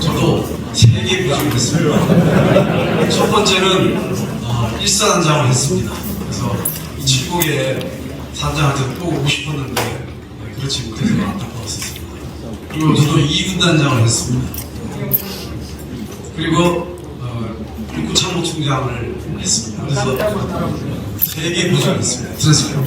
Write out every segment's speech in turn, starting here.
저도 세개 부정했습니다. 첫 번째는 어, 일산장을 했습니다. 그래서 이 칠곡에 산장한테 또 오고 싶었는데 네, 그렇지 못해서 안타까웠습니다. 그리고 저도 2군단장을 했습니다. 그리고 어, 육구 참모총장을 했습니다. 그래서 세개 부정했습니다. 들으세요.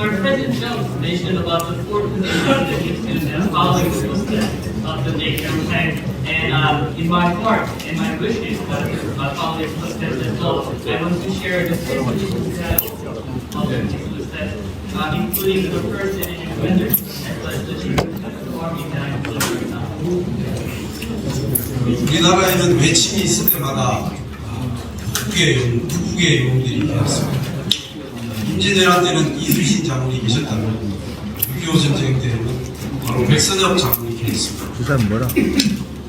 General Mark Thomas, the fifth chief of staff of the Foreign Fair Army. Our President Jones mentioned about the four positions that he's going to following the footsteps of the late General Tang. And um, in my heart and my wishes was to uh, follow his footsteps as well. I want to share the four positions that of his footsteps, uh, including the first and defender, as well as the chief of the army that I'm delivering now. 우리나라에는 외침이 있을 때마다 아, 북국의 영, 북국의 영웅들이 되었습니다. 임진왜란 때는 이순신 장군이 계셨다면 6.25 전쟁 때는 바로 백선엽 장군이 계셨습니다. 그 사람 뭐라?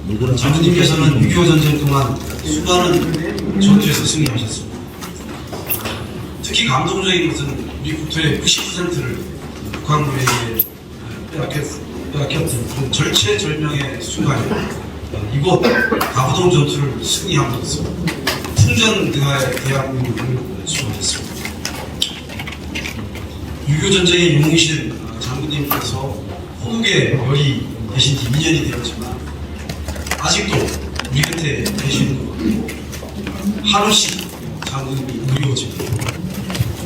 누구라? 장군님께서는 6.25 전쟁 동안 수많은 전투에서 승리하셨습니다. 특히 감동적인 것은 우리 국토의 90%를 북한군에게 빼앗겼, 빼앗겼던 그 절체절명의 순간에 이곳 가부동 전투를 승리함으로써 풍전대화의 대한민국을 수호했습니다. 6.25 전쟁의 용이신 장군님께서 호국의 열이 되신 지 2년이 되었지만 아직도 우리 곁에 계시는 것 같고 하루씩 장군님이 그리워집니다.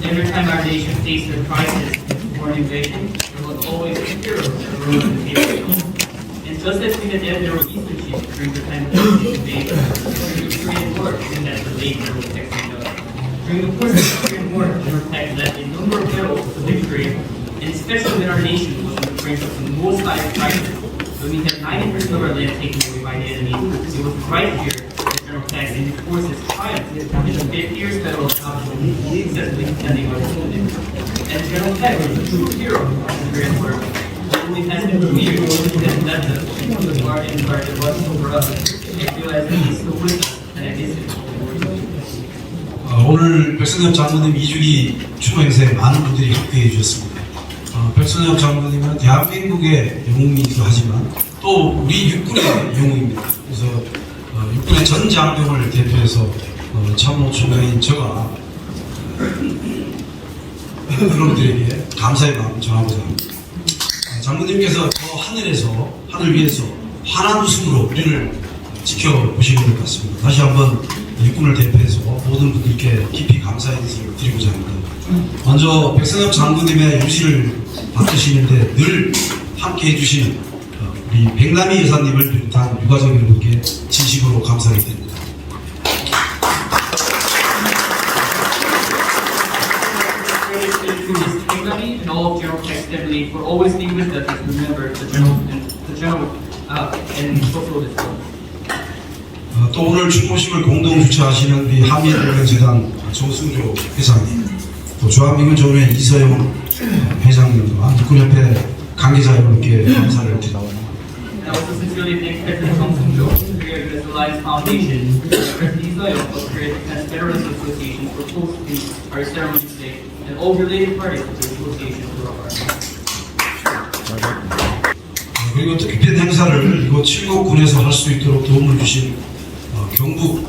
Every time our nation faced a crisis or an invasion, there was always a hero rose in the table. And just as we had there were Eastern chiefs during the time of the invasion, during the Korean War, and that the late General Tex During the course of the Korean War, General Tex led a number of battles to victory, and especially when our nation was on the brink of the most dire crisis, when we had 90% of our land taken away by the enemy, it was right here that General Tex and his forces triumphed in the fifth year's battle of Kabuki, successfully defending our homeland. And General Tex was a true hero of Korean War. It only has been two years he has left us, the guard and guard that was over us. Feel as if he's still with us, and I miss him. 어, 오늘 백선엽 장군님 2주기 추모 행사에 많은 분들이 함께해 주셨습니다. 어, 백선엽 장군님은 대한민국의 영웅이기도 하지만 또 우리 육군의 영웅입니다. 그래서 어, 육군의 전 장병을 대표해서 어, 참모 총장인 제가 여러분들에게 감사의 마음을 전하고자 합니다. 어, 장군님께서 저 하늘에서 하늘 위에서 환한 웃음으로 우리를 지켜보시는 것 같습니다. 다시 한번 육군을 대표해서 모든 분들께 깊이 감사의 인사를 드리고자 합니다. 먼저 백선엽 장군님의 유지를 받으시는데 늘 함께 어, 우리 백남희 여사님을 비롯한 유가족 여러분께 진심으로 감사를 드립니다. Everybody and all of General Tex family will always be with us as we remember the general and the general uh, and fulfill this role. 어, 또 오늘 축포식을 공동 주최하시는 우리 한미연맹재단 조승조 회장님, 또 조한민군 조회 이서영 어, 회장님과 육군협회 관계자 여러분께 감사를 드립니다. And I also sincerely thank President Song Sung-jo, Korea Defense Alliance Foundation, and President Seo of Korea Defense Veterans Association for hosting our ceremony today, and all related parties to the association for our 어, 그리고 특별한 행사를 이곳 칠곡군에서 할 수 있도록 도움을 주신 어, 경북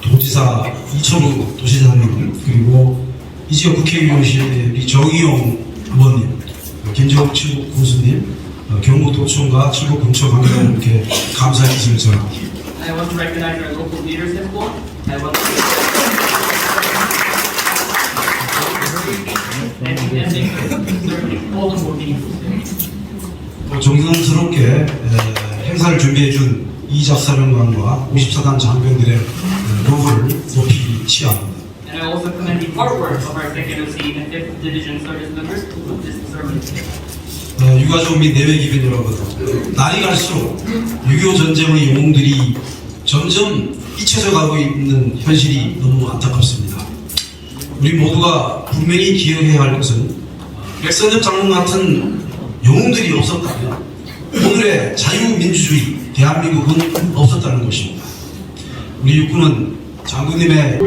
도지사 이철우 도시장님 그리고 이 지역 국회의원실 우리 정의용 의원님 어, 김정욱 칠곡 군수님 어, 경북도청과 칠곡군청 관계자님께 감사의 말씀을 전합니다. I want to recognize our local leaders as well. I want to and and make certainly all the more meaningful today. 또 정성스럽게 에, 행사를 준비해준 이 작 사령관과 54단 장병들의 에, 노고를 높이 치합니다. And I also commend the hard work of our second OC and fifth division service members who put this ceremony together. 어, 유가족 및 내외 기빈 여러분, 날이 갈수록 6.25 전쟁의 영웅들이 점점 잊혀져 가고 있는 현실이 너무 안타깝습니다. 우리 모두가 분명히 기억해야 할 것은 백선엽 장군 같은 영웅들이 없었다면 오늘의 자유민주주의 대한민국은 없었다는 것입니다. 우리 육군은 장군님의